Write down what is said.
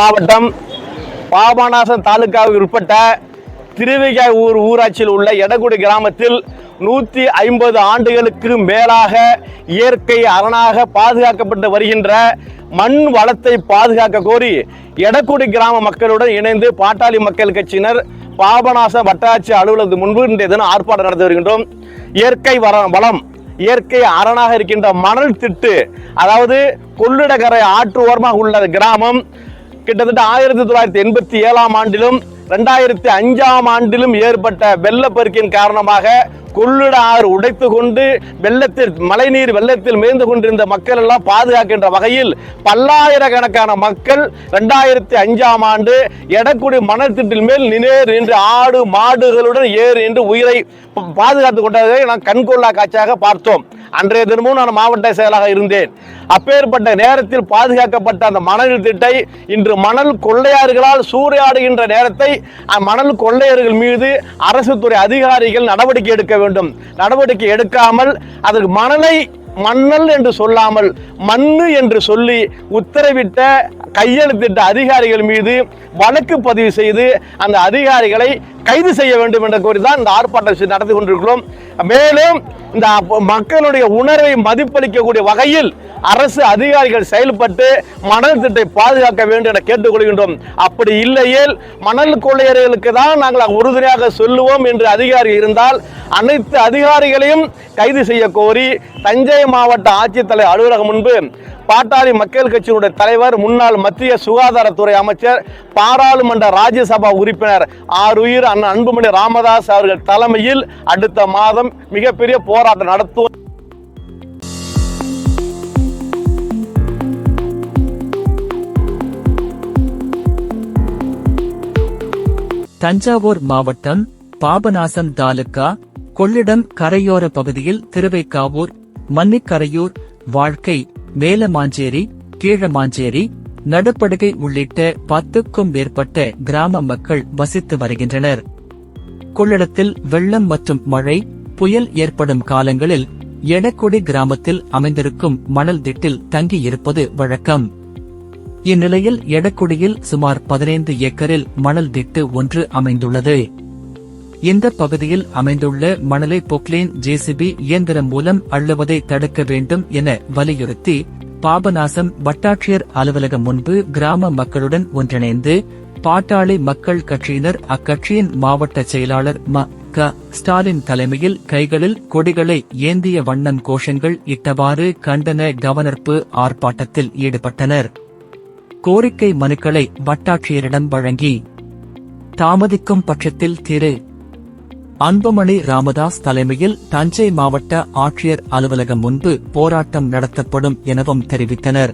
மாவட்டம் பாபநாசம் தாலுக்காவுக்கு உட்பட்ட திருவிகாய் ஊர் ஊராட்சியில் உள்ள எடகுடி கிராமத்தில் நூற்றி ஐம்பது ஆண்டுகளுக்கு மேலாக இயற்கை அரணாக பாதுகாக்கப்பட்டு வருகின்ற மண் வளத்தை பாதுகாக்க கோரி எடக்குடி கிராம மக்களுடன் இணைந்து பாட்டாளி மக்கள் கட்சியினர் பாபநாச வட்டாட்சி அலுவலகத்து முன்பு இன்றைய தினம் ஆர்ப்பாட்டம் நடத்தி வருகின்றோம். இயற்கை வர வளம் இயற்கை அரணாக இருக்கின்ற மணல் திட்டு அதாவது கொள்ளிடகரை ஆற்று ஓரமாக உள்ள கிராமம் கிட்டத்தட்ட ஆயிரத்தி தொள்ளாயிரத்தி எண்பத்தி ஏழாம் ஆண்டிலும் ரெண்டாயிரத்தி அஞ்சாம் ஆண்டிலும் ஏற்பட்ட வெள்ளப்பெருக்கின் காரணமாக கொள்ளிட ஆறு உடைத்து கொண்டு வெள்ளத்தில் மழைநீர் வெள்ளத்தில் மேய்ந்து கொண்டிருந்த மக்கள் எல்லாம் பாதுகாக்கின்ற வகையில் பல்லாயிரக்கணக்கான மக்கள் ரெண்டாயிரத்தி அஞ்சாம் ஆண்டு எடக்குடி மணத்திட்டில் மேல் நினைர் நின்று ஆடு மாடுகளுடன் ஏறு என்று உயிரை பாதுகாத்து பாதுகாத்துக் கொண்டதை நாம் கண்கொள்ளா காட்சியாக பார்த்தோம். அன்றைய தினமும் நான் மாவட்ட செயலாக இருந்தேன். அப்பேற்பட்ட நேரத்தில் பாதுகாக்கப்பட்ட அந்த மணல் திட்டை இன்று மணல் கொள்ளையாறுகளால் சூறையாடுகின்ற நேரத்தை மணல் கொள்ளையர்கள் மீது அரசு துறை அதிகாரிகள் நடவடிக்கை எடுக்க வேண்டும். நடவடிக்கை எடுக்காமல் அதற்கு மணலை மண்ணல் என்று சொல்லாமல் மண்ணு என்று சொல்லி உத்தரவிட்ட கையெழுத்திட்ட அதிகாரிகள் மீது வழக்கு பதிவு செய்து அந்த அதிகாரிகளை கைது செய்ய வேண்டும் என்று கோரி தான் இந்த ஆர்ப்பாட்டம் நடத்தி கொண்டிருக்கிறோம். மேலும் இந்த மக்களுடைய உணர்வை மதிப்பளிக்கக்கூடிய வகையில் அரசு அதிகாரிகள் செயல்பட்டு மணல் திட்டை பாதுகாக்க வேண்டும் என கேட்டுக்கொள்கின்றோம். அப்படி இல்லையேல் மணல் கொள்ளையர்களுக்கு தான் நாங்கள் உறுதுணையாக சொல்லுவோம் என்று அதிகாரி இருந்தால் அனைத்து அதிகாரிகளையும் கைது செய்ய கோரி தஞ்சை மாவட்ட ஆட்சித்தலைவர் அலுவலகம் முன்பு பாட்டாளி மக்கள் கட்சியினுடைய தலைவர் முன்னாள் மத்திய சுகாதாரத்துறை அமைச்சர் பாராளுமன்ற ராஜ்யசபா உறுப்பினர் ஆறுயிர் அண்ணன் அன்புமணி ராமதாஸ் அவர்கள் தலைமையில் அடுத்த மாதம் மிகப்பெரிய போராட்டம் நடத்துவோம். தஞ்சாவூர் மாவட்டம் பாபநாசம் தாலுகா கொள்ளிடம் கரையோர பகுதியில் திருவைக்காவூர் மன்னிக்கரையூர் வாழ்க்கை மேலமாஞ்சேரி கீழமாஞ்சேரி நடுப்படுகை உள்ளிட்ட பத்துக்கும் மேற்பட்ட கிராம மக்கள் வசித்து வருகின்றனர். கொள்ளிடத்தில் வெள்ளம் மற்றும் மழை புயல் ஏற்படும் காலங்களில் எடக்குடி கிராமத்தில் அமைந்திருக்கும் மணல் திட்டில் தங்கியிருப்பது வழக்கம். இந்நிலையில் எடக்குடியில் சுமார் பதினைந்து ஏக்கரில் மணல் திட்டு ஒன்று அமைந்துள்ளது. இந்த பகுதியில் அமைந்துள்ள மணலை பொக்லேன் ஜேசிபி இயந்திரம் மூலம் அள்ளுவதை தடுக்க வேண்டும் என வலியுறுத்தி பாபநாசம் வட்டாட்சியர் அலுவலகம் முன்பு கிராம மக்களுடன் ஒன்றிணைந்து பாட்டாளி மக்கள் கட்சியினர் அக்கட்சியின் மாவட்ட செயலாளர் ம. க. ஸ்டாலின் தலைமையில் கைகளில் கொடிகளை ஏந்திய வண்ணம் கோஷங்கள் இட்டவாறு கண்டன கவனர்ப்பு ஆர்ப்பாட்டத்தில் ஈடுபட்டனர். கோரிக்கை மனுக்களை வட்டாட்சியரிடம் வழங்கி தாமதிக்கும் பட்சத்தில் திரு. அன்புமணி ராமதாஸ் தலைமையில் தஞ்சை மாவட்ட ஆட்சியர் அலுவலகம் முன்பு போராட்டம் நடத்தப்படும் எனவும் தெரிவித்தனர்.